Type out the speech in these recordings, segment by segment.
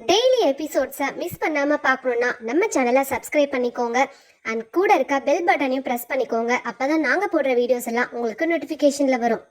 Daily எபிசோட்ஸை miss பண்ணாம பார்க்கணுன்னா நம்ம சேனலை சப்ஸ்கிரைப் பண்ணிக்கோங்க. அண்ட் கூட இருக்க பெல் பட்டனையும் ப்ரெஸ் பண்ணிக்கோங்க. அப்பதான் நாங்க போடுற வீடியோஸ் எல்லாம் உங்களுக்கு நோட்டிஃபிகேஷன்ல வரும்.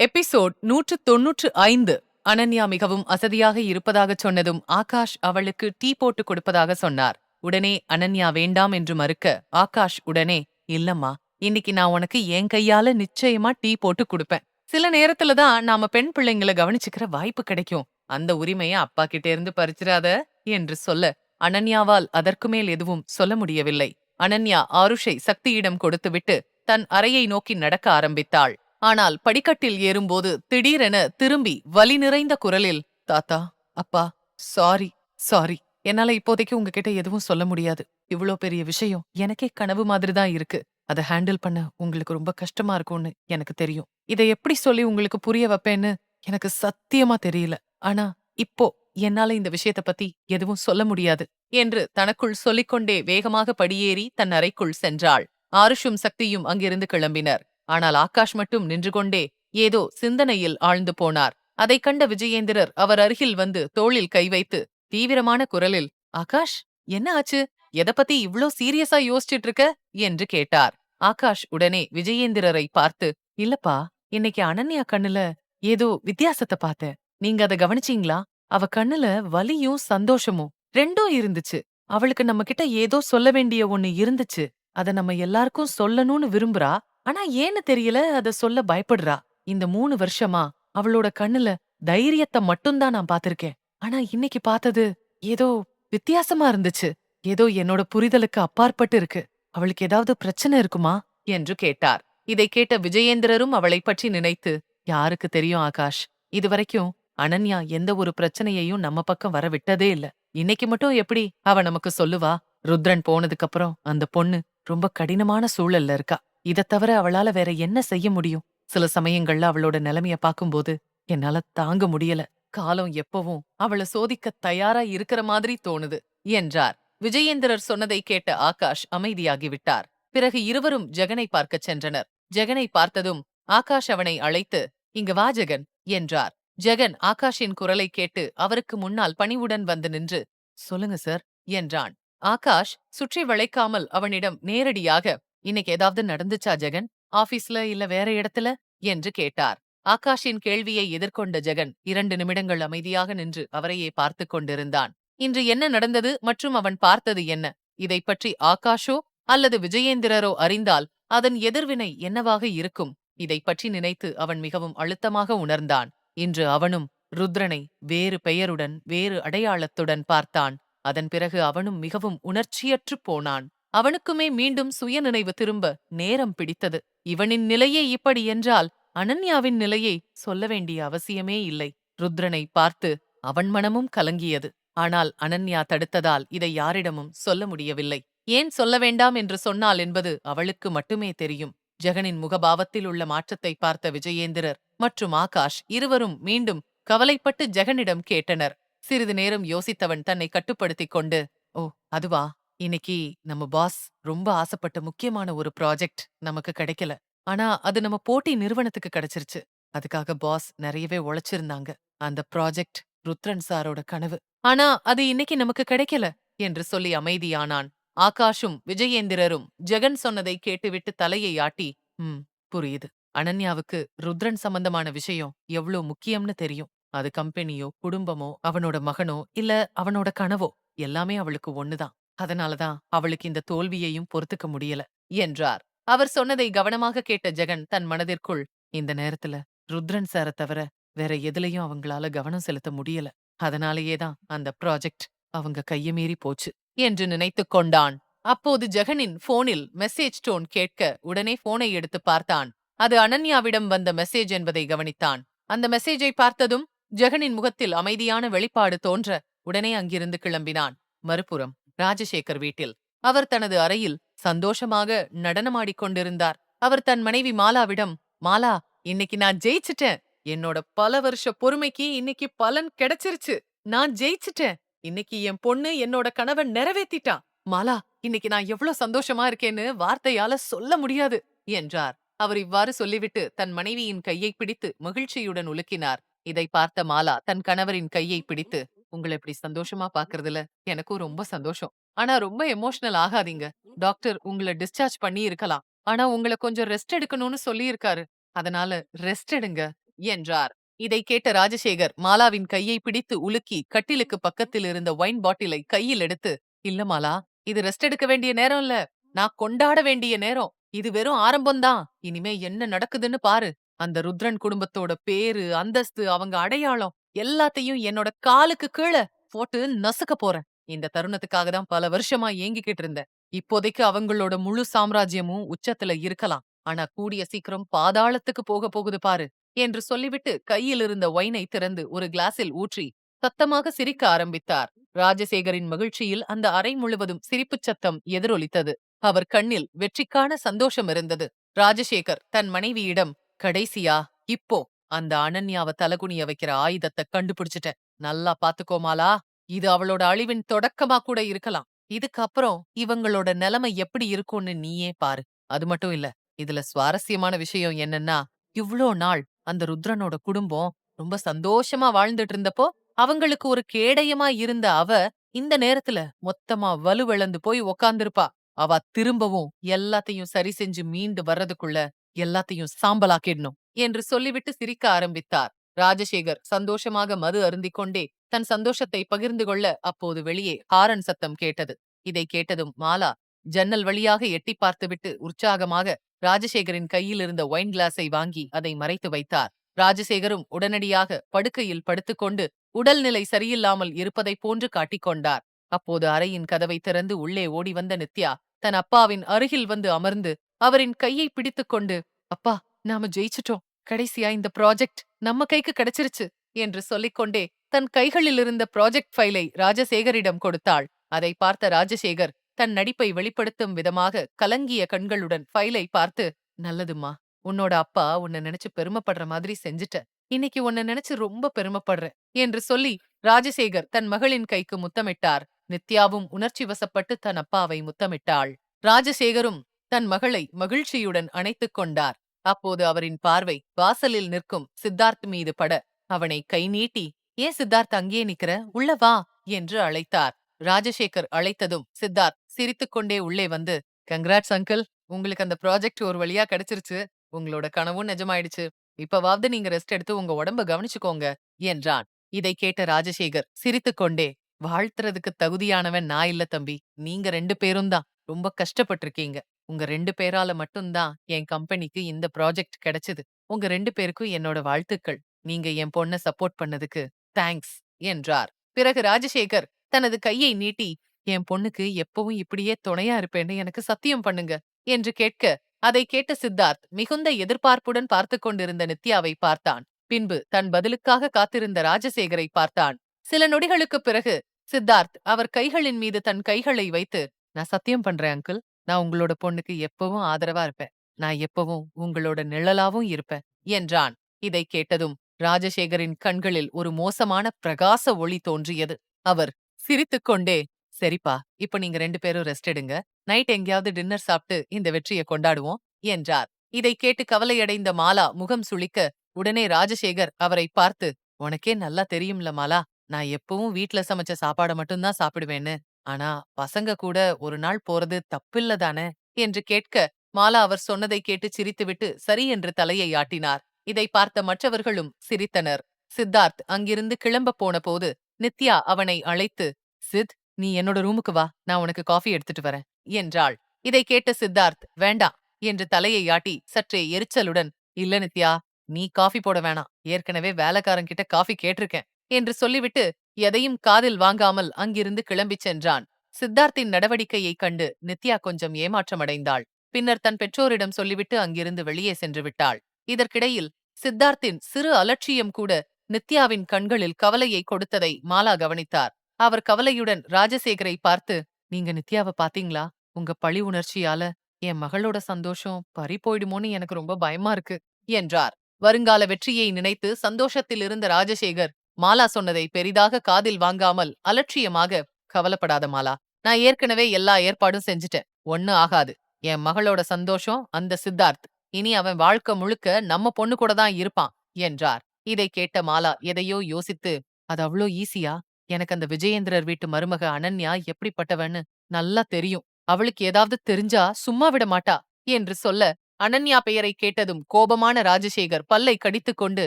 எபிசோட் நூற்று தொன்னூற்று ஐந்து. அனன்யா மிகவும் அசதியாக இருப்பதாகச் சொன்னதும் ஆகாஷ் அவளுக்கு டீ போட்டு கொடுப்பதாக சொன்னார். உடனே அனன்யா வேண்டாம் என்று மறுக்க ஆகாஷ் உடனே இல்லம்மா இன்னைக்கு நான் உனக்கு என் கையால நிச்சயமா டீ போட்டு கொடுப்பேன். சில நேரத்துல தான் நாம பெண் பிள்ளைங்களை கவனிச்சுக்கிற வாய்ப்பு கிடைக்கும். அந்த உரிமையை அப்பா கிட்ட இருந்து பறிச்சிடாத என்று சொல்ல அனன்யாவால் அதற்கு மேல் எதுவும் சொல்ல முடியவில்லை. அனன்யா ஆருஷை சக்தியிடம் கொடுத்துவிட்டு தன் அறையை நோக்கி நடக்க ஆரம்பித்தாள். ஆனால் படிக்கட்டில் ஏறும்போது திடீரென திரும்பி வலி நிறைந்த குரலில் தாத்தா அப்பா சாரி சாரி என்னால இப்போதைக்கு உங்ககிட்ட எதுவும் சொல்ல முடியாது. இவ்ளோ பெரிய விஷயம் எனக்கே கனவு மாதிரி தான் இருக்கு. அதை ஹேண்டில் பண்ண உங்களுக்கு ரொம்ப கஷ்டமா இருக்கும்னு எனக்கு தெரியும். இதை எப்படி சொல்லி உங்களுக்கு புரிய வைப்பேன்னு எனக்கு சத்தியமா தெரியல. ஆனா இப்போ என்னால இந்த விஷயத்த பத்தி எதுவும் சொல்ல முடியாது என்று தனக்குள் சொல்லிக்கொண்டே வேகமாக படியேறி தன் அறைக்குள் சென்றாள். ஆருஷும் சக்தியும் அங்கிருந்து கிளம்பினர். ஆனால் ஆகாஷ் மட்டும் நின்று கொண்டே ஏதோ சிந்தனையில் ஆழ்ந்து போனார். அதைக் கண்ட விஜயேந்திரர் அவர் அருகில் வந்து தோளில் கை வைத்து தீவிரமான குரலில் ஆகாஷ் என்ன ஆச்சு? எதை பத்தி இவ்ளோ சீரியஸா யோசிச்சிட்டு இருக்க? என்று கேட்டார். ஆகாஷ் உடனே விஜயேந்திரரை பார்த்து இல்லப்பா இன்னைக்கு அனன்யா கண்ணுல ஏதோ வித்தியாசத்தை பார்த்தேன். நீங்க அத கவனிச்சீங்களா? அவ கண்ணுல வலியும் சந்தோஷமும் ரெண்டும் இருந்துச்சு. அவளுக்கு நம்ம கிட்ட ஏதோ சொல்ல வேண்டிய ஒண்ணு இருந்துச்சு. அத நம்ம எல்லாருக்கும் சொல்லணும்னு விரும்புறா. ஆனா ஏன்னு தெரியல அத சொல்ல பயப்படுறா. இந்த மூணு வருஷமா அவளோட கண்ணுல தைரியத்தை மட்டும்தான் நான் பாத்திருக்கேன். ஆனா இன்னைக்கு பார்த்தது ஏதோ வித்தியாசமா இருந்துச்சு. ஏதோ என்னோட புரிதலுக்கு அப்பாற்பட்டு இருக்கு. அவளுக்கு ஏதாவது பிரச்சனை இருக்குமா? என்று கேட்டார். இதை கேட்ட விஜயேந்திரரும் அவளைப் பற்றி நினைத்து யாருக்கு தெரியும் ஆகாஷ்? இதுவரைக்கும் அனன்யா எந்த ஒரு பிரச்சனையையும் நம்ம பக்கம் வர விட்டதே இல்ல. இன்னைக்கு மட்டும் எப்படி அவ நமக்கு சொல்லுவா? ருத்ரன் போனதுக்கு அப்புறம் அந்த பொண்ணு ரொம்ப கடினமான சூழல்ல இருக்கா. இதைத் தவிர அவளால வேற என்ன செய்ய முடியும்? சில சமயங்கள்ல அவளோட நிலைமைய பாக்கும்போது என்னால தாங்க முடியல. காலம் எப்பவும் அவள சோதிக்க தயாரா இருக்கிற மாதிரி தோணுது என்றார். விஜயேந்திரர் சொன்னதை கேட்ட ஆகாஷ் அமைதியாகிவிட்டார் பிறகு இருவரும் ஜெகனை பார்க்கச் சென்றனர். ஜெகனை பார்த்ததும் ஆகாஷ் அவனை அழைத்து இங்க வா ஜெகன் என்றார். ஜெகன் ஆகாஷின் குரலை கேட்டு அவருக்கு முன்னால் பணிவுடன் வந்து நின்று சொல்லுங்க சார் என்றான். ஆகாஷ் சுற்றி வளைக்காமல் அவனிடம் நேரடியாக இன்னைக்கு ஏதாவது நடந்துச்சா ஜெகன்? ஆபீஸ்ல இல்ல வேற இடத்துல? என்று கேட்டார். ஆகாஷின் கேள்வியை எதிர்கொண்ட ஜெகன் இரண்டு நிமிடங்கள் அமைதியாக நின்று அவரையே பார்த்துக் கொண்டிருந்தான். இன்று என்ன நடந்தது மற்றும் அவன் பார்த்தது என்ன? இதைப் பற்றி ஆகாஷோ அல்லது விஜயேந்திரரோ அறிந்தால் அதன் எதிர்வினை என்னவாக இருக்கும்? இதைப் பற்றி நினைத்து அவன் மிகவும் அழுத்தமாக உணர்ந்தான். இன்று அவனும் ருத்ரனை வேறு பெயருடன் வேறு அடையாளத்துடன் பார்த்தான். அதன் பிறகு அவனும் மிகவும் உணர்ச்சியற்றுப் போனான். அவனுக்குமே மீண்டும் சுயநினைவு திரும்ப நேரம் பிடித்தது. இவனின் நிலையே இப்படி என்றால் அனன்யாவின் நிலையை சொல்ல வேண்டிய அவசியமே இல்லை. ருத்ரனை பார்த்து அவன் மனமும் கலங்கியது. ஆனால் அனன்யா தடுத்ததால் இதை யாரிடமும் சொல்ல முடியவில்லை. ஏன் சொல்ல வேண்டாம் என்று சொன்னால் என்பது அவளுக்கு மட்டுமே தெரியும். ஜெகனின் முகபாவத்தில் உள்ள மாற்றத்தை பார்த்த விஜயேந்திரர் மற்றும் ஆகாஷ் இருவரும் மீண்டும் கவலைப்பட்டு ஜெகனிடம் கேட்டனர். சிறிது நேரம் யோசித்தவன் தன்னை கட்டுப்படுத்திக் கொண்டு ஓ அதுவா? இன்னைக்கு நம்ம பாஸ் ரொம்ப ஆசைப்பட்ட முக்கியமான ஒரு ப்ராஜெக்ட் நமக்கு கிடைக்கல. ஆனா அது நம்ம போட்டி நிறுவனத்துக்கு கிடைச்சிருச்சு. அதுக்காக பாஸ் நிறையவே உழைச்சிருந்தாங்க. அந்த ப்ராஜெக்ட் ருத்ரன் சாரோட கனவு. ஆனா அது இன்னைக்கு நமக்கு கிடைக்கல என்று சொல்லி அமைதியானான். ஆகாஷும் விஜயேந்திரரும் ஜெகன் சொன்னதை கேட்டுவிட்டு தலையை ஆட்டி ம் புரியுது. அனன்யாவுக்கு ருத்ரன் சம்பந்தமான விஷயம் எவ்ளோ முக்கியம்னு தெரியும். அது கம்பெனியோ குடும்பமோ அவனோட மகனோ இல்ல அவனோட கனவோ எல்லாமே அவளுக்கு ஒண்ணுதான். அதனாலதான் அவளுக்கு இந்த தோல்வியையும் பொறுத்துக்க முடியல என்றார். அவர் சொன்னதை கவனமாக கேட்ட ஜெகன் தன் மனதிற்குள் இந்த நேரத்துல ருத்ரன் சார தவிர வேற எதுலயும் அவங்களால கவனம் செலுத்த முடியல. அதனாலேயே தான் அந்த ப்ராஜெக்ட் அவங்க கைய மீறி போச்சு. என்று நினைத்துக் கொண்டான். அப்போது ஜெகனின் போனில் மெசேஜ் டோன் கேட்க உடனே போனை எடுத்து பார்த்தான். அது அனன்யாவிடம் வந்த மெசேஜ் என்பதை கவனித்தான். அந்த மெசேஜை பார்த்ததும் ஜெகனின் முகத்தில் அமைதியான வெளிப்பாடு தோன்ற உடனே அங்கிருந்து கிளம்பினான். மறுபுறம் ராஜசேகர் வீட்டில். அவர் தனது அறையில் சந்தோஷமாக நடனமாடிக் கொண்டிருந்தார். அவர் தன் மனைவி மாலாவிடம் மாலா இன்னைக்கு நான் ஜெயிச்சிட்டேன். என்னோட பல வருஷ பொறுமைக்கு இன்னைக்கு பலன் கிடைச்சிருச்சு. நான் ஜெயிச்சிட்டேன். இன்னைக்கு என் பொண்ணு என்னோட கணவன் நிறைவேத்திட்டான் மாலா இன்னைக்கு நான் எவ்வளவு சந்தோஷமா இருக்கேன்னு வார்த்தையால சொல்ல முடியாது என்றார் அவர் இவ்வாறு சொல்லிவிட்டு தன் மனைவியின் கையை பிடித்து மகிழ்ச்சியுடன் உலுக்கினார் இதை பார்த்த மாலா தன் கணவரின் கையை பிடித்து உங்கள இப்படி சந்தோஷமா பாக்குறதுல எனக்கும் ரொம்ப சந்தோஷம். ஆனா ரொம்ப எமோஷனல் ஆகாதீங்க. டாக்டர் உங்கள டிஸ்சார்ஜ் பண்ணி இருக்கலாம். ஆனா உங்கள கொஞ்சம் ரெஸ்ட் எடுக்கணும்னு சொல்லியிருக்காரு. அதனால ரெஸ்ட் எடுங்க என்றார். இதை கேட்ட ராஜசேகர் மாலாவின் கையை பிடித்து உலுக்கி கட்டிலுக்கு பக்கத்தில் இருந்த ஒயின் பாட்டிலை கையில் எடுத்து இல்ல மாலா இது ரெஸ்ட் எடுக்க வேண்டிய நேரம் இல்ல. நான் கொண்டாட வேண்டிய நேரம். இது வெறும் ஆரம்பம்தான். இனிமே என்ன நடக்குதுன்னு பாரு. அந்த ருத்ரன் குடும்பத்தோட பேரு அந்தஸ்து அவங்க அடையாளம் எல்லாத்தையும் என்னோட காலுக்கு கீழே போட்டு நசுக்க போறேன். இந்த தருணத்துக்காக தான் பல வருஷமா ஏங்கிக்கிட்டு இருந்தேன். இப்போதைக்கு அவங்களோட முழு சாம்ராஜ்யமும் உச்சத்துல இருக்கலாம். ஆனா கூடிய சீக்கிரம் பாதாளத்துக்கு போக போகுது பாரு. என்று சொல்லிவிட்டு கையில் இருந்த ஒயினை திறந்து ஒரு கிளாஸில் ஊற்றி சத்தமாக சிரிக்க ஆரம்பித்தார். ராஜசேகரின் மகிழ்ச்சியில் அந்த அறை முழுவதும் சிரிப்புச் சத்தம் எதிரொலித்தது. அவர் கண்ணில் வெற்றிக்கான சந்தோஷம் இருந்தது. ராஜசேகர் தன் மனைவியிடம் கடைசியா இப்போ அந்த அனன்யாவ தலகுனிய வைக்கிற ஆயுதத்தை கண்டுபிடிச்சிட்டேன். நல்லா பாத்துக்கோமாலா இது அவளோட அழிவின் தொடக்கமா கூட இருக்கலாம். இதுக்கப்புறம் இவங்களோட நிலைமை எப்படி இருக்கும்னு நீயே பாரு. அது மட்டும் இல்ல இதுல சுவாரஸ்யமான விஷயம் என்னன்னா இவ்ளோ நாள் அந்த ருத்ரனோட குடும்பம் ரொம்ப சந்தோஷமா வாழ்ந்துட்டு இருந்தப்போ அவங்களுக்கு ஒரு கேடயமா இருந்த அவ இந்த நேரத்துல மொத்தமா வலுவிழந்து போய் உக்காந்துருப்பா. அவ திரும்பவும் எல்லாத்தையும் சரி செஞ்சு மீண்டு வர்றதுக்குள்ள எல்லாத்தையும் சாம்பலாக்கிடணும் என்று சொல்லிவிட்டு சிரிக்க ஆரம்பித்தார். ராஜசேகர் சந்தோஷமாக மது அருந்திக் கொண்டே தன் சந்தோஷத்தை பகிர்ந்து கொள்ள அப்போது வெளியே ஹாரன் சத்தம் கேட்டது. இதை கேட்டதும் மாலா ஜன்னல் வழியாக எட்டி பார்த்துவிட்டு உற்சாகமாக ராஜசேகரின் கையில் இருந்த ஒயின் கிளாஸை வாங்கி அதை மறைத்து வைத்தார். ராஜசேகரும் உடனடியாக படுக்கையில் படுத்துக்கொண்டு உடல்நிலை சரியில்லாமல் இருப்பதைப் போன்று காட்டிக்கொண்டார் அப்போது அறையின் கதவை திறந்து உள்ளே ஓடி வந்த நித்யா தன் அப்பாவின் அருகில் வந்து அமர்ந்து அவரின் கையை பிடித்துக்கொண்டு அப்பா நாம ஜெயிச்சிட்டோம். கடைசியா இந்த ப்ராஜெக்ட் நம்ம கைக்கு கிடைச்சிருச்சு என்று சொல்லிக்கொண்டே தன் கைகளில் இருந்த ப்ராஜெக்ட் ஃபைலை ராஜசேகரிடம் கொடுத்தாள். அதை பார்த்த ராஜசேகர் தன் நடிப்பை வெளிப்படுத்தும் விதமாக கலங்கிய கண்களுடன் ஃபைலை பார்த்து நல்லதும்மா. உன்னோட அப்பா உன்னை நினைச்சு பெருமைப்படுற மாதிரி செஞ்சுட்ட. இன்னைக்கு உன்னை நினைச்சு ரொம்ப பெருமைப்படுறேன் என்று சொல்லி ராஜசேகர் தன் மகளின் கைக்கு முத்தமிட்டார். நித்யாவும் உணர்ச்சி வசப்பட்டு தன் அப்பாவை முத்தமிட்டாள். ராஜசேகரும் தன் மகளை மகிழ்ச்சியுடன் அணைத்துக் கொண்டார். அப்போது அவரின் பார்வை வாசலில் நிற்கும் சித்தார்த் மீது பட அவனை கை நீட்டி ஏன் சித்தார்த் அங்கே நிக்கிற? உள்ள வா என்று அழைத்தார். ராஜசேகர் அழைத்ததும் சித்தார்த் சிரித்துக்கொண்டே உள்ளே வந்து கங்க்ராட்ஸ் அங்கிள் உங்களுக்கு அந்த ப்ராஜெக்ட் ஒரு வழியா கிடைச்சிருச்சு. உங்களோட கனவும் நிஜமாயிடுச்சு. இப்பவாவது நீங்க ரெஸ்ட் எடுத்து உங்க உடம்ப கவனிச்சுக்கோங்க என்றான். இதை கேட்ட ராஜசேகர் சிரித்துக்கொண்டே வாழ்த்துறதுக்கு தகுதியானவன் நான் இல்ல தம்பி. நீங்க ரெண்டு பேரும் தான். ரொம்ப கஷ்டப்பட்டிருக்கீங்க. உங்க ரெண்டு பேரால மட்டும்தான் என் கம்பெனிக்கு இந்த ப்ராஜெக்ட் கிடைச்சது. உங்க ரெண்டு பேருக்கும் என்னோட வாழ்த்துக்கள். நீங்க என் பொண்ண சப்போர்ட் பண்ணதுக்கு தேங்க்ஸ் என்றார். பிறகு ராஜசேகர் தனது கையை நீட்டி என் பொண்ணுக்கு எப்பவும் இப்படியே துணையா இருப்பேன்னு எனக்கு சத்தியம் பண்ணுங்க என்று கேட்க அதை கேட்ட சித்தார்த் மிகுந்த எதிர்பார்ப்புடன் பார்த்து கொண்டிருந்த நித்யாவை பார்த்தான். பின்பு தன் பதிலுக்காக காத்திருந்த ராஜசேகரை பார்த்தான். சில நொடிகளுக்குப் பிறகு சித்தார்த் அவர் கைகளின் மீது தன் கைகளை வைத்து நான் சத்தியம் பண்றேன் அங்கிள். நான் உங்களோட பொண்ணுக்கு எப்பவும் ஆதரவா இருப்பேன். நான் எப்பவும் உங்களோட நிழலாவும் இருப்பேன் என்றான். இதை கேட்டதும் ராஜசேகரின் கண்களில் ஒரு மோசமான பிரகாச ஒளி தோன்றியது. அவர் சிரித்துக்கொண்டே சரிப்பா. இப்ப நீங்க ரெண்டு பேரும் ரெஸ்ட் எடுங்க. நைட் எங்கேயாவது டின்னர் சாப்பிட்டு இந்த வெற்றியை கொண்டாடுவோம் என்றார். இதை கேட்டு கவலையடைந்த மாலா முகம் சுளிக்க உடனே ராஜசேகர் அவரை பார்த்து உனக்கே நல்லா தெரியும்ல மாலா நான் எப்பவும் வீட்ல சமைச்ச சாப்பாட மட்டும்தான் சாப்பிடுவேன்னு. ஆனா பசங்க கூட ஒரு நாள் போறது தப்பில்ல தானே? என்று கேட்க மாலா அவர் சொன்னதை கேட்டு சிரித்துவிட்டு சரி என்று தலையை ஆட்டினார். இதை பார்த்த மற்றவர்களும் சிரித்தனர். சித்தார்த் அங்கிருந்து கிளம்ப போன போது நித்யா அவனை அழைத்து சித் நீ என்னோட ரூமுக்கு வா நான் உனக்கு காஃபி எடுத்துட்டு வரேன் என்றாள். இதை கேட்ட சித்தார்த் வேண்டாம் என்று தலையை ஆட்டி சற்றே எரிச்சலுடன் இல்ல நித்யா நீ காஃபி போட வேணாம் ஏற்கனவே வேலைக்காரங்கிட்ட காஃபி கேட்டிருக்கேன் என்று சொல்லிவிட்டு எதையும் காதில் வாங்காமல் அங்கிருந்து கிளம்பிச் சென்றான். சித்தார்த்தின் நடவடிக்கையைக் கண்டு நித்யா கொஞ்சம் ஏமாற்றமடைந்தாள். பின்னர் தன் பெற்றோரிடம் சொல்லிவிட்டு அங்கிருந்து வெளியே சென்று விட்டாள். இதற்கிடையில் சித்தார்த்தின் சிறு அலட்சியம் கூட நித்யாவின் கண்களில் கவலையை கொடுத்ததை மாலா கவனித்தார். அவர் கவலையுடன் ராஜசேகரை பார்த்து நீங்க நித்யாவை பாத்தீங்களா? உங்க பழி உணர்ச்சியால என் மகளோட சந்தோஷம் பறி போயிடுமோன்னு எனக்கு ரொம்ப பயமா இருக்கு என்றார். வருங்கால வெற்றியை நினைத்து சந்தோஷத்தில் இருந்த ராஜசேகர் மாலா சொன்னதை பெரிதாக காதில் வாங்காமல் அலட்சியமாக கவலைப்படாத மாலா. நான் ஏற்கனவே எல்லா ஏற்பாடும் செஞ்சுட்டேன். ஒண்ணு ஆகாது. என் மகளோட சந்தோஷம் அந்த சித்தார்த். இனி அவன் வாழ்க்கை முழுக்க நம்ம பொண்ணு கூட தான் இருப்பான் என்றார். இதை கேட்ட மாலா எதையோ யோசித்து அது அவ்வளோ ஈஸியா? எனக்கு அந்த விஜயேந்திரர் வீட்டு மருமக அனன்யா எப்படிப்பட்டவன்னு நல்லா தெரியும். அவளுக்கு ஏதாவது தெரிஞ்சா சும்மா விட மாட்டா என்று சொல்ல அனன்யா பெயரை கேட்டதும் கோபமான ராஜசேகர் பல்லை கடித்துக்கொண்டு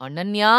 அனன்யா!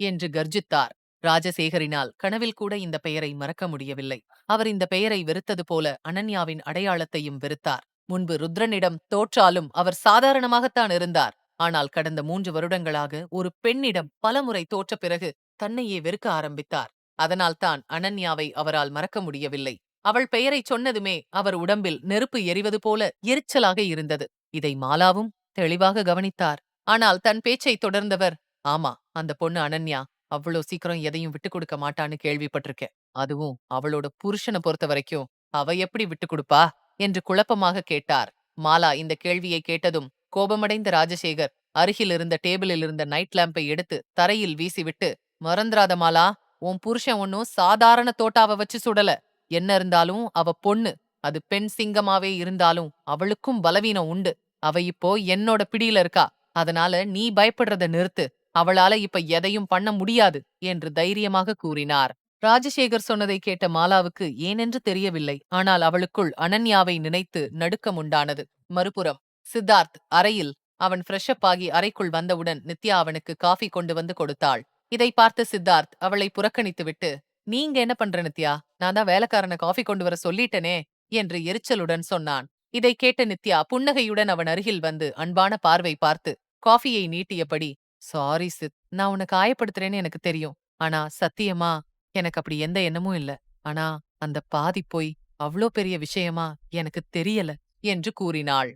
என்று கர்ஜித்தார். ராஜசேகரினால் கனவில் கூட இந்த பெயரை மறக்க முடியவில்லை. அவர் இந்த பெயரை வெறுத்தது போல அனன்யாவின் அடையாளத்தையும் வெறுத்தார். முன்பு ருத்ரனிடம் தோற்றாலும் அவர் சாதாரணமாகத்தான் இருந்தார். ஆனால் கடந்த மூன்று வருடங்களாக ஒரு பெண்ணிடம் பலமுறை தோற்ற பிறகு தன்னையே வெறுக்க ஆரம்பித்தார். அதனால்தான் அனன்யாவை அவரால் மறக்க முடியவில்லை. அவள் பெயரைச் சொன்னதுமே அவர் உடம்பில் நெருப்பு எரிவது போல எரிச்சலாக இருந்தது. இதை மாலாவும் தெளிவாக கவனித்தார். ஆனால் தன் பேச்சை தொடர்ந்தவர் ஆமா அந்த பொண்ணு அனன்யா அவ்வளோ சீக்கிரம் எதையும் விட்டு கொடுக்க மாட்டான்னு கேள்விப்பட்டிருக்கேன். அதுவும் அவளோட புருஷனை பொறுத்த வரைக்கும் அவ எப்படி விட்டு கொடுப்பா? என்று குழப்பமாக கேட்டார். மாலா இந்த கேள்வியை கேட்டதும் கோபமடைந்த ராஜசேகர் அருகில் இருந்த டேபிளில் இருந்த நைட் லேம்பை எடுத்து தரையில் வீசிவிட்டு மறந்துராத மாலா உன் புருஷன் ஒன்னும் சாதாரண தோட்டாவ வச்சு சுடல. என்ன இருந்தாலும் அவ பொண்ணு. அது பெண் சிங்கமாவே இருந்தாலும் அவளுக்கும் பலவீனம் உண்டு. அவ இப்போ என்னோட பிடியில இருக்கா. அதனால நீ பயப்படுறத நிறுத்து. அவளால இப்ப எதையும் பண்ண முடியாது என்று தைரியமாக கூறினார். ராஜசேகர் சொன்னதை கேட்ட மாலாவுக்கு ஏனென்று தெரியவில்லை. ஆனால் அவளுக்குள் அனன்யாவை நினைத்து நடுக்கம் உண்டானது. மறுபுறம் சித்தார்த் அறையில். அவன் ஃப்ரெஷ்அப் ஆகி அறைக்குள் வந்தவுடன் நித்யா அவனுக்கு காஃபி கொண்டு வந்து கொடுத்தாள். இதை பார்த்த சித்தார்த் அவளை புறக்கணித்துவிட்டு நீங்க என்ன பண்ற நித்யா? நான் தான் வேலைக்காரனை காஃபி கொண்டு வர சொல்லிட்டனே என்று எரிச்சலுடன் சொன்னான். இதை கேட்ட நித்யா புன்னகையுடன் அவன் அருகில் வந்து அன்பான பார்வை பார்த்து காஃபியை நீட்டியபடி சாரி சித் நான் உனக்கு காயப்படுத்துறேன்னு எனக்கு தெரியும். ஆனா சத்தியமா எனக்கு அப்படி எந்த எண்ணமும் இல்ல. ஆனா அந்த பாதி போய் அவ்ளோ பெரிய விஷயமா எனக்கு தெரியல என்று கூறினாள்.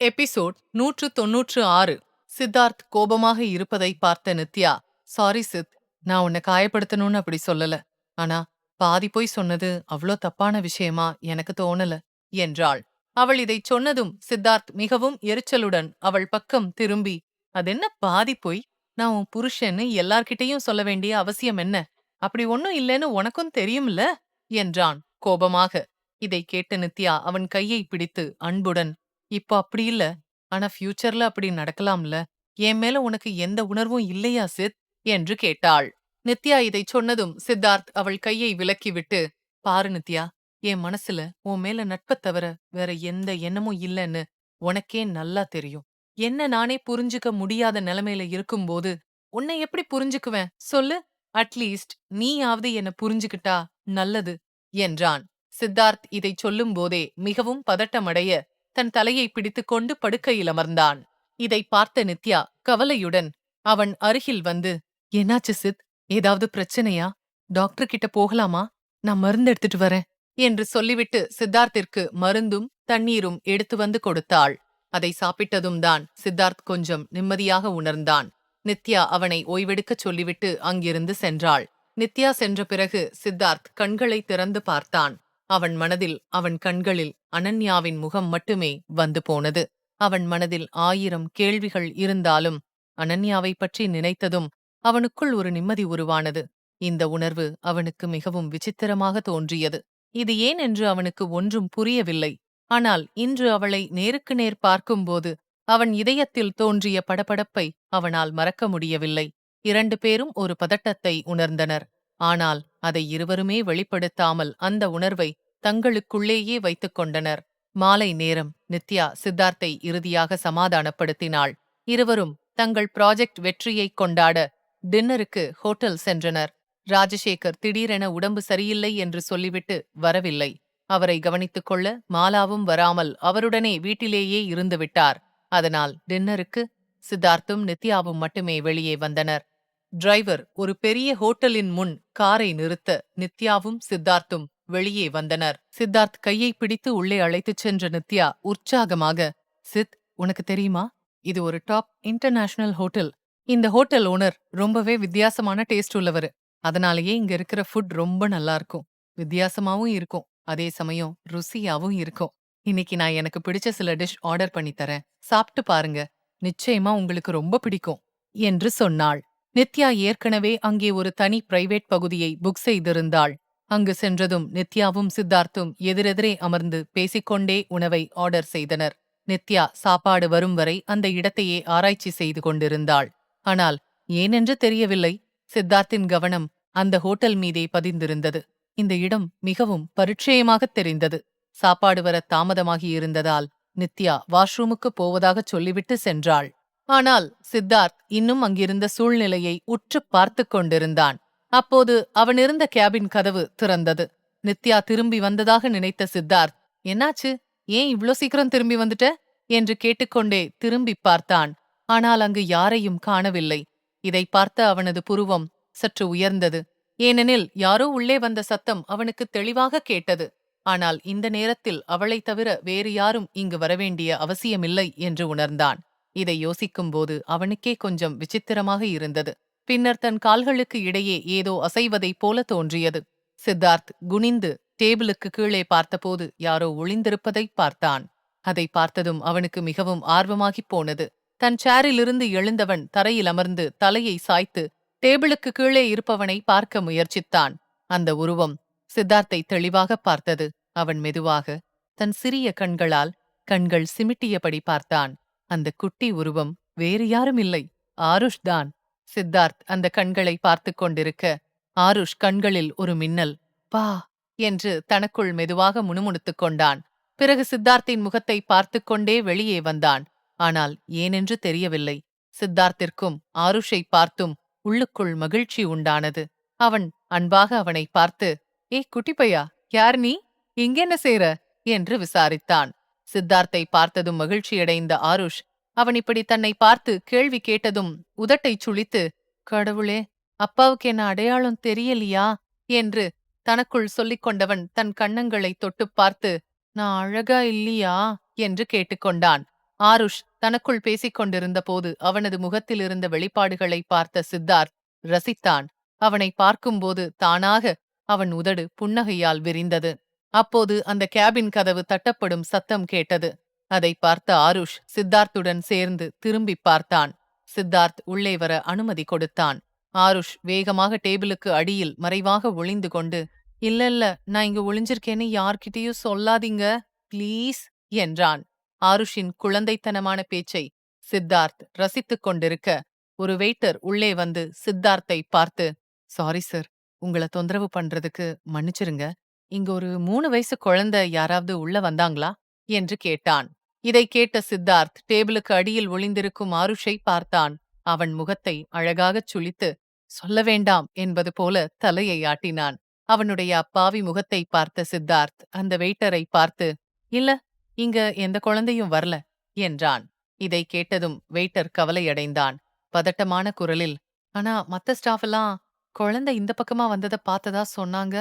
எபிசோட் நூற்று தொன்னூற்று ஆறு. சித்தார்த் கோபமாக இருப்பதை பார்த்த நித்யா சாரி சித். நான் உன்னை காயப்படுத்தணும்னு அப்படி சொல்லல. ஆனா பாதி போய் சொன்னது அவ்ளோ தப்பான விஷயமா எனக்கு தோணல என்றாள். அவள் இதைச் சொன்னதும் சித்தார்த் மிகவும் எரிச்சலுடன் அவள் பக்கம் திரும்பி அதென்ன பாதி போய்? நான் உன் புருஷன்னு எல்லார்கிட்டயும் சொல்ல வேண்டிய அவசியம் என்ன? அப்படி ஒன்னும் இல்லைன்னு உனக்கும் தெரியும்ல? என்றான் கோபமாக. இதை கேட்ட நித்யா அவன் கையை பிடித்து அன்புடன் இப்போ அப்படி இல்ல. ஆனா ஃபியூச்சர்ல அப்படி நடக்கலாம்ல? என் மேல உனக்கு எந்த உணர்வும் இல்லையா சித்? என்று கேட்டாள். நித்யா இதைச் சொன்னதும் சித்தார்த் அவள் கையை விலக்கிவிட்டு பாரு நித்யா என் மனசுல உன் மேல நட்பை தவிர வேற எந்த எண்ணமும் இல்லைன்னு உனக்கே நல்லா தெரியும். என்ன நானே புரிஞ்சுக்க முடியாத நிலைமையில இருக்கும்போது உன்னை எப்படி புரிஞ்சுக்குவேன்? சொல்லு. அட்லீஸ்ட் நீயாவது என்ன புரிஞ்சுக்கிட்டா நல்லது என்றான். சித்தார்த் இதைச் சொல்லும்போதே மிகவும் பதட்டமடைய தன் தலையை பிடித்துக்கொண்டு படுக்கையில் அமர்ந்தான். இதை பார்த்த நித்யா கவலையுடன் அவன் அருகில் வந்து என்னாச்சு சித்? ஏதாவது பிரச்சனையா? டாக்டர் கிட்ட போகலாமா? நான் மருந்து எடுத்துட்டு வரேன். என்று சொல்லிவிட்டு சித்தார்த்திற்கு மருந்தும் தண்ணீரும் எடுத்து வந்து கொடுத்தாள். அதை சாப்பிட்டதும் தான் சித்தார்த் கொஞ்சம் நிம்மதியாக உணர்ந்தான். நித்யா அவனை ஓய்வெடுக்கச் சொல்லிவிட்டு அங்கிருந்து சென்றாள். நித்யா சென்ற பிறகு சித்தார்த் கண்களை திறந்து பார்த்தான். அவன் மனதில் அவன் கண்களில் அனன்யாவின் முகம் மட்டுமே வந்து போனது. அவன் மனதில் ஆயிரம் கேள்விகள் இருந்தாலும் அனன்யாவை பற்றி நினைத்ததும் அவனுக்குள் ஒரு நிம்மதி உருவானது. இந்த உணர்வு அவனுக்கு மிகவும் விசித்திரமாக தோன்றியது. இது ஏன் என்று அவனுக்கு ஒன்றும் புரியவில்லை. ஆனால் இன்று அவளை நேருக்கு நேர் பார்க்கும்போது அவன் இதயத்தில் தோன்றிய படபடப்பை அவனால் மறக்க முடியவில்லை. இரண்டு பேரும் ஒரு பதட்டத்தை உணர்ந்தனர். ஆனால் அதை இருவருமே வெளிப்படுத்தாமல் அந்த உணர்வை தங்களுக்குள்ளேயே வைத்துக் கொண்டனர். மாலை நேரம் நித்யா சித்தார்த்தை இறுதியாக சமாதானப்படுத்தினாள். இருவரும் தங்கள் ப்ராஜெக்ட் வெற்றியைக் கொண்டாட டின்னருக்கு ஹோட்டல் சென்றனர். ராஜசேகர் திடீரென உடம்பு சரியில்லை என்று சொல்லிவிட்டு வரவில்லை. அவரை கவனித்துக் கொள்ள மாலாவும் வராமல் அவருடனே வீட்டிலேயே இருந்துவிட்டார் அதனால் டின்னருக்கு சித்தார்த்தும் நித்யாவும் மட்டுமே வெளியே வந்தனர். டிரைவர் ஒரு பெரிய ஹோட்டலின் முன் காரை நிறுத்த நித்யாவும் சித்தார்த்தும் வெளியே வந்தனர். சித்தார்த் கையை பிடித்து உள்ளே அழைத்துச் சென்ற நித்யா உற்சாகமாக சித் உனக்கு தெரியுமா? இது ஒரு டாப் இன்டர்நேஷனல் ஹோட்டல். இந்த ஹோட்டல் ஓனர் ரொம்பவே வித்தியாசமான டேஸ்ட் உள்ளவரு. அதனாலேயே இங்க இருக்கிற ஃபுட் ரொம்ப நல்லா இருக்கும். வித்தியாசமாவும் இருக்கும். அதே சமயம் ருசியாவும் இருக்கும். இன்னைக்கு நான் எனக்கு பிடிச்ச சில டிஷ் ஆர்டர் பண்ணி தரேன். சாப்பிட்டு பாருங்க. நிச்சயமா உங்களுக்கு ரொம்ப பிடிக்கும் என்று சொன்னாள். நித்யா ஏற்கனவே அங்கே ஒரு தனி பிரைவேட் பகுதியை புக் செய்திருந்தாள். அங்கு சென்றதும் நித்யாவும் சித்தார்த்தும் எதிரெதிரே அமர்ந்து பேசிக்கொண்டே உணவை ஆர்டர் செய்தனர். நித்யா சாப்பாடு வரும் வரை அந்த இடத்தையே ஆராய்ச்சி செய்து கொண்டிருந்தாள். ஆனால் ஏனென்று தெரியவில்லை? சித்தார்த்தின் கவனம் அந்த ஹோட்டல் மீதே பதிந்திருந்தது. இந்த இடம் மிகவும் பரிட்சயமாகத் தெரிந்தது. சாப்பாடு வர தாமதமாகியிருந்ததால் நித்யா வாஷ்ரூமுக்கு போவதாகச் சொல்லிவிட்டு சென்றாள். ஆனால் சித்தார்த் இன்னும் அங்கிருந்த சூழ்நிலையை உற்று பார்த்துக் கொண்டிருந்தான். அப்போது அவனிருந்த கேபின் கதவு திறந்தது. நித்யா திரும்பி வந்ததாக நினைத்த சித்தார்த் என்னாச்சு? ஏன் இவ்ளோ சீக்கிரம் திரும்பி வந்துட்ட? என்று கேட்டுக்கொண்டே திரும்பிப் பார்த்தான். ஆனால் அங்கு யாரையும் காணவில்லை. இதை பார்த்த அவனது புருவம் சற்று உயர்ந்தது. ஏனெனில் யாரோ உள்ளே வந்த சத்தம் அவனுக்கு தெளிவாக கேட்டது. ஆனால் இந்த நேரத்தில் அவளைத் தவிர வேறு யாரும் இங்கு வரவேண்டிய அவசியமில்லை என்று உணர்ந்தான். இதை யோசிக்கும்போது அவனுக்கே கொஞ்சம் விசித்திரமாக இருந்தது. பின்னர் தன் கால்களுக்கு இடையே ஏதோ அசைவதைப் போல தோன்றியது. சித்தார்த் குனிந்து டேபிளுக்கு கீழே பார்த்தபோது யாரோ ஒளிந்திருப்பதைப் பார்த்தான். அதை பார்த்ததும் அவனுக்கு மிகவும் ஆர்வமாகிப் போனது. தன் சேரிலிருந்து எழுந்தவன் தரையில் அமர்ந்து தலையை சாய்த்து டேபிளுக்கு கீழே இருப்பவனை பார்க்க முயற்சித்தான். அந்த உருவம் சித்தார்த்தை தெளிவாக பார்த்தது. அவன் மெதுவாக தன் சிறிய கண்களால் கண்கள் சிமிட்டியபடி பார்த்தான். அந்த குட்டி உருவம் வேறு யாரும் இல்லை. ஆருஷ் தான் சித்தார்த் அந்த கண்களை பார்த்துக் கொண்டிருக்க ஆருஷ் கண்களில் ஒரு மின்னல் பா! என்று தனக்குள் மெதுவாக முணுமுணுத்துக் கொண்டான். பிறகு சித்தார்த்தின் முகத்தை பார்த்துக் கொண்டே வெளியே வந்தான். ஆனால் ஏனென்று தெரியவில்லை. சித்தார்த்திற்கும் ஆருஷை பார்த்தும் உள்ளுக்குள் மகிழ்ச்சி உண்டானது. அவன் அன்பாக அவனை பார்த்து ஏ குட்டிப்பையா யார் நீ? இங்கென்ன செய்ற? என்று விசாரித்தான். சித்தார்த்தை பார்த்ததும் மகிழ்ச்சியடைந்த ஆருஷ் அவன் இப்படி தன்னை பார்த்து கேள்வி கேட்டதும் உதட்டைச் சுளித்து கடவுளே அப்பாவுக்கு என்ன அடையாளம் தெரியலையா? என்று தனக்குள் சொல்லிக் கொண்டவன் தன் கண்ணங்களை தொட்டுப் பார்த்து நான் அழகா இல்லையா? என்று கேட்டுக்கொண்டான் ஆருஷ் தனக்குள் பேசிக் கொண்டிருந்த போது அவனது முகத்தில் இருந்த வெளிப்பாடுகளை பார்த்த சித்தார்த் ரசித்தான். அவனை பார்க்கும்போது தானாக அவன் உதடு புன்னகையால் விரிந்தது. அப்போது அந்த கேபின் கதவு தட்டப்படும் சத்தம் கேட்டது. அதை பார்த்த ஆருஷ் சித்தார்த்துடன் சேர்ந்து திரும்பிப் பார்த்தான். சித்தார்த் உள்ளே வர அனுமதி கொடுத்தான். ஆருஷ் வேகமாக டேபிளுக்கு அடியில் மறைவாக ஒளிந்து கொண்டு இல்ல இல்ல நான் இங்க ஒளிஞ்சிருக்கேன்னு யார்கிட்டயும் சொல்லாதீங்க ப்ளீஸ் என்றான். ஆருஷின் குழந்தைத்தனமான பேச்சை சித்தார்த் ரசித்துக் கொண்டிருக்க ஒரு வெயிட்டர் உள்ளே வந்து சித்தார்த்தை பார்த்து சாரி சார் உங்கள தொந்தரவு பண்றதுக்கு மன்னிச்சிருங்க. இங்க ஒரு மூணு வயசு குழந்தை யாராவது உள்ள வந்தாங்களா? என்று கேட்டான். இதை கேட்ட சித்தார்த் டேபிளுக்கு அடியில் ஒளிந்திருக்கும் ஆருஷை பார்த்தான். அவன் முகத்தை அழகாகச் சுளித்து சொல்ல வேண்டாம் என்பது போல தலையை ஆட்டினான். அவனுடைய அப்பாவி முகத்தை பார்த்த சித்தார்த் அந்த வெயிட்டரை பார்த்து இல்ல இங்க எந்த குழந்தையும் வரல என்றான். இதை கேட்டதும் வெயிட்டர் கவலையடைந்தான். பதட்டமான குரலில் ஆனா மத்த ஸ்டாஃப் எல்லாம் குழந்தை இந்த பக்கமா வந்ததை பார்த்ததா சொன்னாங்க?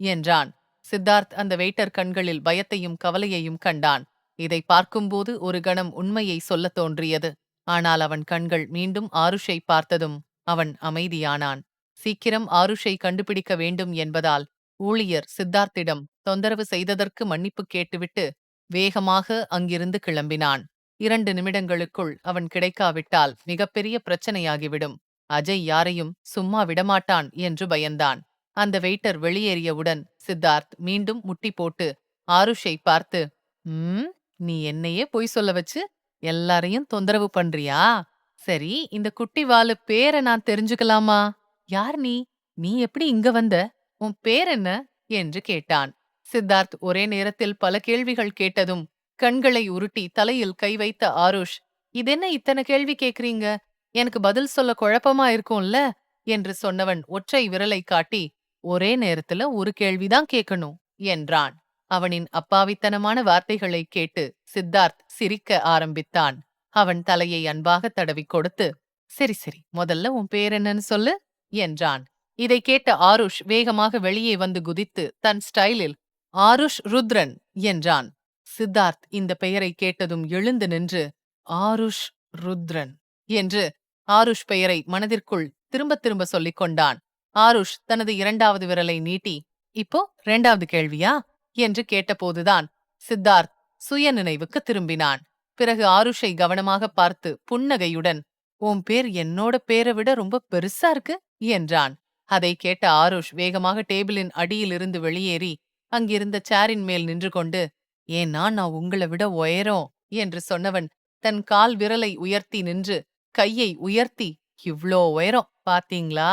என்றான். சித்தார்த் அந்த வெயிட்டர் கண்களில் பயத்தையும் கவலையையும் கண்டான். இதை பார்க்கும்போது ஒரு கணம் உண்மையை சொல்லத் தோன்றியது. ஆனால் அவன் கண்கள் மீண்டும் ஆருஷை பார்த்ததும் அவன் அமைதியானான். சீக்கிரம் ஆருஷை கண்டுபிடிக்க வேண்டும் என்பதால் ஊழியர் சித்தார்த்திடம் தொந்தரவு செய்ததற்கு மன்னிப்பு கேட்டுவிட்டு வேகமாக அங்கிருந்து கிளம்பினான். இரண்டு நிமிடங்களுக்குள் அவன் கிடைக்காவிட்டால் மிகப்பெரிய பிரச்சனையாகிவிடும். அஜய் யாரையும் சும்மா விடமாட்டான் என்று பயந்தான். அந்த வெயிட்டர் வெளியேறியவுடன் சித்தார்த் மீண்டும் முட்டி போட்டு ஆருஷை பார்த்து ம்? நீ என்னையே பொய் சொல்ல வச்சு எல்லாரையும் தொந்தரவு பண்றியா? சரி இந்த குட்டி வாலு பேரை நான் தெரிஞ்சுக்கலாமா? யார் நீ? நீ எப்படி இங்க வந்த? உன் பேர் என்ன? என்று கேட்டான். சித்தார்த் ஒரே நேரத்தில் பல கேள்விகள் கேட்டதும் கண்களை உருட்டி தலையில் கை வைத்த ஆருஷ் இதென்ன இத்தனை கேள்வி கேக்குறீங்க? எனக்கு பதில் சொல்ல குழப்பமா இருக்கும்ல? என்று சொன்னவன் ஒற்றை விரலை காட்டி ஒரே நேரத்துல ஒரு கேள்விதான் கேட்கணும் என்றான். அவனின் அப்பாவித்தனமான வார்த்தைகளை கேட்டு சித்தார்த் சிரிக்க ஆரம்பித்தான். அவன் தலையை அன்பாக தடவிக் கொடுத்து சரி சரி முதல்ல உன் பேர் என்னன்னு சொல்லு என்றான். இதை கேட்ட ஆருஷ் வேகமாக வெளியே வந்து குதித்து தன் ஸ்டைலில் ஆருஷ் ருத்ரன் என்றான். சித்தார்த் இந்த பெயரை கேட்டதும் எழுந்து நின்று ஆருஷ் ருத்ரன் என்று ஆருஷ் பெயரை மனதிற்குள் திரும்ப திரும்ப சொல்லிக் கொண்டான். ஆருஷ் தனது இரண்டாவது விரலை நீட்டி இப்போ இரண்டாவது கேள்வியா? என்று கேட்டபோதுதான் சித்தார்த் சுய நினைவுக்கு திரும்பினான். பிறகு ஆருஷை கவனமாக பார்த்து புன்னகையுடன் உன் பேர் என்னோட பேரை விட ரொம்ப பெருசா இருக்கு என்றான். அதை கேட்ட ஆருஷ் வேகமாக டேபிளின் அடியிலிருந்து வெளியேறி அங்கிருந்த சேரின் மேல் நின்று கொண்டு ஏன்னா நான் உங்களை விட உயரம் என்று சொன்னவன் தன் கால் விரலை உயர்த்தி நின்று கையை உயர்த்தி இவ்ளோ உயரம் பாத்தீங்களா?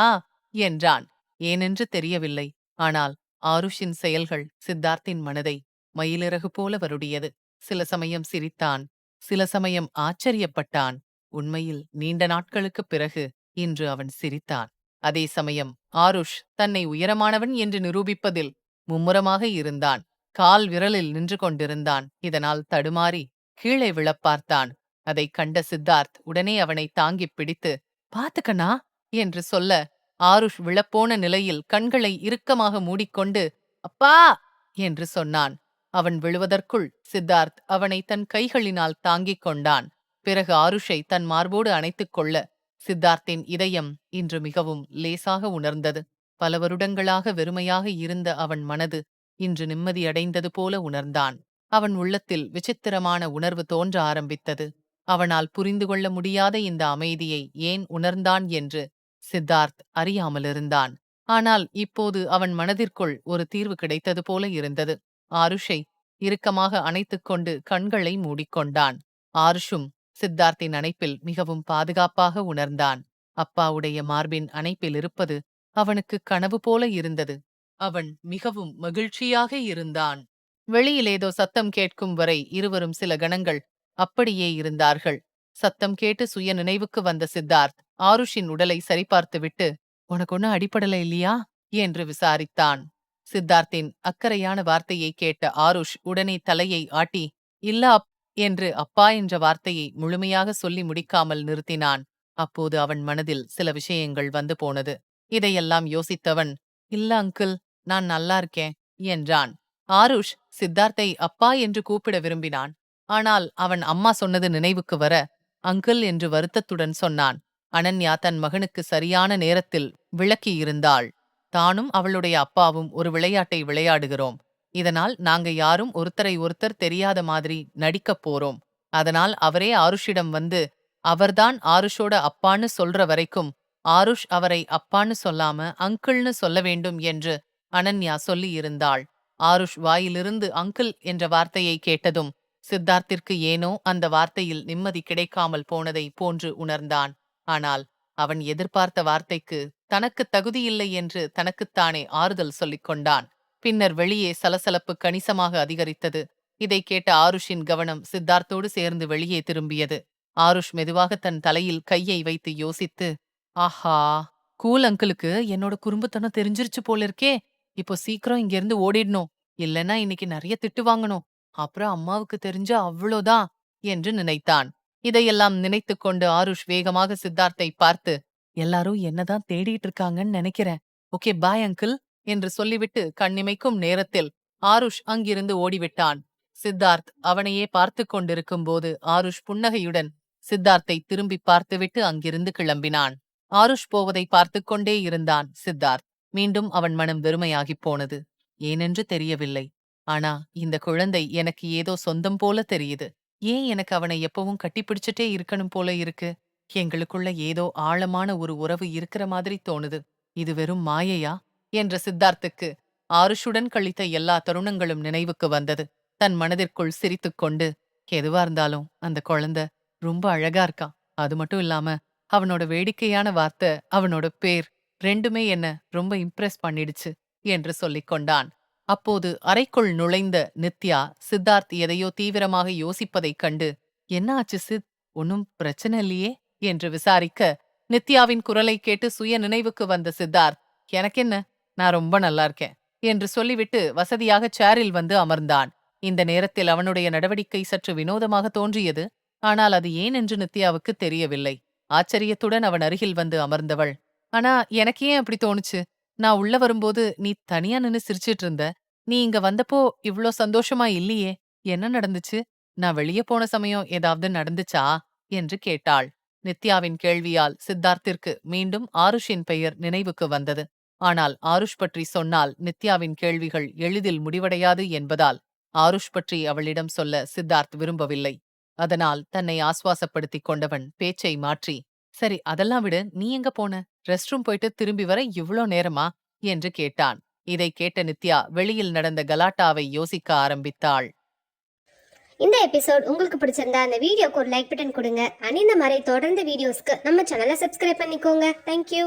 என்றான். ஏனென்று தெரியவில்லை. ஆனால் ஆருஷின் செயல்கள் சித்தார்த்தின் மனதை மயிலிறகு போல வருடியது. சில சமயம் சிரித்தான் சில சமயம் ஆச்சரியப்பட்டான். உண்மையில் நீண்ட நாட்களுக்குப் பிறகு இன்று அவன் சிரித்தான். அதே சமயம் ஆருஷ் தன்னை உயரமானவன் என்று நிரூபிப்பதில் மும்முரமாக இருந்தான். கால் விரலில் நின்று கொண்டிருந்தான். இதனால் தடுமாறி கீழே விழப் பார்த்தான். அதைக் கண்ட சித்தார்த் உடனே அவனை தாங்கிப் பிடித்து பாத்துக்கண்ணா என்று சொல்ல ஆருஷ் விழப்போன நிலையில் கண்களை இறுக்கமாக மூடிக்கொண்டு அப்பா! என்று சொன்னான். அவன் விழுவதற்குள் சித்தார்த் அவனை தன் கைகளினால் தாங்கிக் கொண்டான். பிறகு ஆருஷை தன் மார்போடு அணைத்துக் கொள்ள சித்தார்த்தின் இதயம் இன்று மிகவும் லேசாக உணர்ந்தது. பல வருடங்களாக வெறுமையாக இருந்த அவன் மனது இன்று நிம்மதியடைந்தது போல உணர்ந்தான். அவன் உள்ளத்தில் விசித்திரமான உணர்வு தோன்ற ஆரம்பித்தது. அவனால் புரிந்து கொள்ள முடியாத இந்த அமைதியை ஏன் உணர்ந்தான் என்று சித்தார்த் அறியாமலிருந்தான். ஆனால் இப்போது அவன் மனதிற்குள் ஒரு தீர்வு கிடைத்தது போல இருந்தது. ஆருஷை இறுக்கமாக அணைத்துக் கொண்டு கண்களை மூடிக்கொண்டான். ஆருஷும் சித்தார்த்தின் அணைப்பில் மிகவும் பாதுகாப்பாக உணர்ந்தான். அப்பாவுடைய மார்பின் அணைப்பில் இருப்பது அவனுக்கு கனவு போல இருந்தது. அவன் மிகவும் மகிழ்ச்சியாக இருந்தான். வெளியில் ஏதோ சத்தம் கேட்கும் வரை இருவரும் சில கணங்கள் அப்படியே இருந்தார்கள். சத்தம் கேட்டு சுய நினைவுக்கு வந்த சித்தார்த் ஆருஷின் உடலை சரிபார்த்துவிட்டு உனக்கு ஒன்னும் அடிப்படலை இல்லையா? என்று விசாரித்தான். சித்தார்த்தின் அக்கறையான வார்த்தையை கேட்ட ஆருஷ் உடனே தலையை ஆட்டி இல்ல அப் என்று அப்பா என்ற வார்த்தையை முழுமையாக சொல்லி முடிக்காமல் நிறுத்தினான். அப்போது அவன் மனதில் சில விஷயங்கள் வந்து போனது. இதையெல்லாம் யோசித்தவன் இல்ல அங்கிள் நான் நல்லா இருக்கேன் என்றான். ஆருஷ் சித்தார்த்தை அப்பா என்று கூப்பிட விரும்பினான். ஆனால் அவன் அம்மா சொன்னது நினைவுக்கு வர அங்கிள் என்று வருத்தத்துடன் சொன்னான். அனன்யா தன் மகனுக்கு சரியான நேரத்தில் விளக்கியிருந்தாள். தானும் அவளுடைய அப்பாவும் ஒரு விளையாட்டை விளையாடுகிறோம். இதனால் நாங்க யாரும் ஒருத்தரை ஒருத்தர் தெரியாத மாதிரி நடிக்கப் போறோம். அதனால் அவரே ஆருஷிடம் வந்து அவர்தான் ஆருஷோட அப்பான்னு சொல்ற வரைக்கும் ஆருஷ் அவரை அப்பான்னு சொல்லாம அங்கிள்னு சொல்ல வேண்டும் என்று அனன்யா சொல்லியிருந்தாள். ஆருஷ் வாயிலிருந்து அங்கிள் என்ற வார்த்தையை கேட்டதும் சித்தார்த்திற்கு ஏனோ? அந்த வார்த்தையில் நிம்மதி கிடைக்காமல் போனதை போன்று உணர்ந்தான். ஆனால் அவன் எதிர்பார்த்த வார்த்தைக்கு தனக்கு தகுதியில்லை என்று தனக்குத்தானே ஆறுதல் சொல்லிக் கொண்டான். பின்னர் வெளியே சலசலப்பு கணிசமாக அதிகரித்தது. இதை கேட்ட ஆருஷின் கவனம் சித்தார்த்தோடு சேர்ந்து வெளியே திரும்பியது. ஆருஷ் மெதுவாக தன் தலையில் கையை வைத்து யோசித்து ஆஹா கூல் அங்கிளுக்கு என்னோட குறும்புத்தனம் தெரிஞ்சிருச்சு போல இருக்கே இப்போ சீக்கிரம் இங்கிருந்து ஓடிடணும். இல்லைன்னா இன்னைக்கு நிறைய திட்டு வாங்கணும். அப்புறம் அம்மாவுக்கு தெரிஞ்ச அவ்வளோதான் என்று நினைத்தான். இதையெல்லாம் நினைத்துக் கொண்டு ஆருஷ் வேகமாக சித்தார்த்தை பார்த்து எல்லாரும் என்னதான் தேடிட்டு இருக்காங்கன்னு நினைக்கிறேன். ஓகே பாய் அங்கிள் என்று சொல்லிவிட்டு கண்ணிமைக்கும் நேரத்தில் ஆருஷ் அங்கிருந்து ஓடிவிட்டான். சித்தார்த் அவனையே பார்த்து கொண்டிருக்கும் போது ஆருஷ் புன்னகையுடன் சித்தார்த்தை திரும்பி பார்த்துவிட்டு அங்கிருந்து கிளம்பினான். ஆருஷ் போவதை பார்த்து கொண்டே இருந்தான் சித்தார்த். மீண்டும் அவன் மனம் வெறுமையாகிப் போனது. ஏனென்று தெரியவில்லை. ஆனா இந்த குழந்தை எனக்கு ஏதோ சொந்தம் போல தெரியுது. ஏன் எனக்கு அவனை எப்பவும் கட்டிப்பிடிச்சிட்டே இருக்கணும் போல இருக்கு? எங்களுக்குள்ள ஏதோ ஆழமான ஒரு உறவு இருக்கிற மாதிரி தோணுது. இது வெறும் மாயையா? என்ற சித்தார்த்துக்கு ஆருஷுடன் கழித்த எல்லா தருணங்களும் நினைவுக்கு வந்தது. தன் மனதிற்குள் சிரித்துக்கொண்டு எதுவா இருந்தாலும் அந்த குழந்தை ரொம்ப அழகா இருக்கான் அது மட்டும் இல்லாம அவனோட வேடிக்கையான வார்த்தை அவனோட பேர் ரெண்டுமே என்ன ரொம்ப இம்ப்ரெஸ் பண்ணிடுச்சு என்று சொல்லிக் கொண்டான். அப்போது அறைக்குள் நுழைந்த நித்யா சித்தார்த் எதையோ தீவிரமாக யோசிப்பதைக் கண்டு என்ன ஆச்சு சித்? ஒன்னும் பிரச்சனை இல்லையே? என்று விசாரிக்க நித்யாவின் குரலை கேட்டு சுய நினைவுக்கு வந்த சித்தார்த் எனக்கென்ன? நான் ரொம்ப நல்லா இருக்கேன் என்று சொல்லிவிட்டு வசதியாக சேரில் வந்து அமர்ந்தான். இந்த நேரத்தில் அவனுடைய நடவடிக்கை சற்று வினோதமாக தோன்றியது. ஆனால் அது ஏன் என்று நித்யாவுக்கு தெரியவில்லை. ஆச்சரியத்துடன் அவன் அருகில் வந்து அமர்ந்தவள் ஆனா எனக்கு ஏன் அப்படி தோணுச்சு. நான் உள்ள வரும்போது நீ தனியா நின்னு சிரிச்சிட்டு இருந்த. நீ இங்க வந்தப்போ இவ்ளோ சந்தோஷமா இல்லையே? என்ன நடந்துச்சு? நான் வெளியே போன சமயம் ஏதாவது நடந்துச்சா? என்று கேட்டாள். நித்யாவின் கேள்வியால் சித்தார்த்திற்கு மீண்டும் ஆருஷின் பெயர் நினைவுக்கு வந்தது. ஆனால் ஆருஷ் பற்றி சொன்னால் நித்யாவின் கேள்விகள் எளிதில் முடிவடையாது என்பதால் ஆருஷ் பற்றி அவளிடம் சொல்ல சித்தார்த் விரும்பவில்லை. அதனால் தன்னை ஆஸ்வாசப்படுத்திக் கொண்டவன் பேச்சை மாற்றி சரி அதெல்லாம் விடு. நீ எங்க போன? ரெஸ்ட் ரூம் போயிட்டு திரும்பி வர இவ்ளோ நேரமா? என்று கேட்டான். இதை கேட்ட நித்யா வெளியில் நடந்த கலாட்டாவை யோசிக்க ஆரம்பித்தாள். இந்த எபிசோட் உங்களுக்கு பிடிச்சிருந்தா அந்த வீடியோக்கு ஒரு லைக் பட்டன் கொடுங்க. அண்ட் இந்த மாதிரி தொடர்ந்து வீடியோஸ்க்கு நம்ம சேனலை சப்ஸ்கிரைப் பண்ணிக்கோங்க. தேங்க்யூ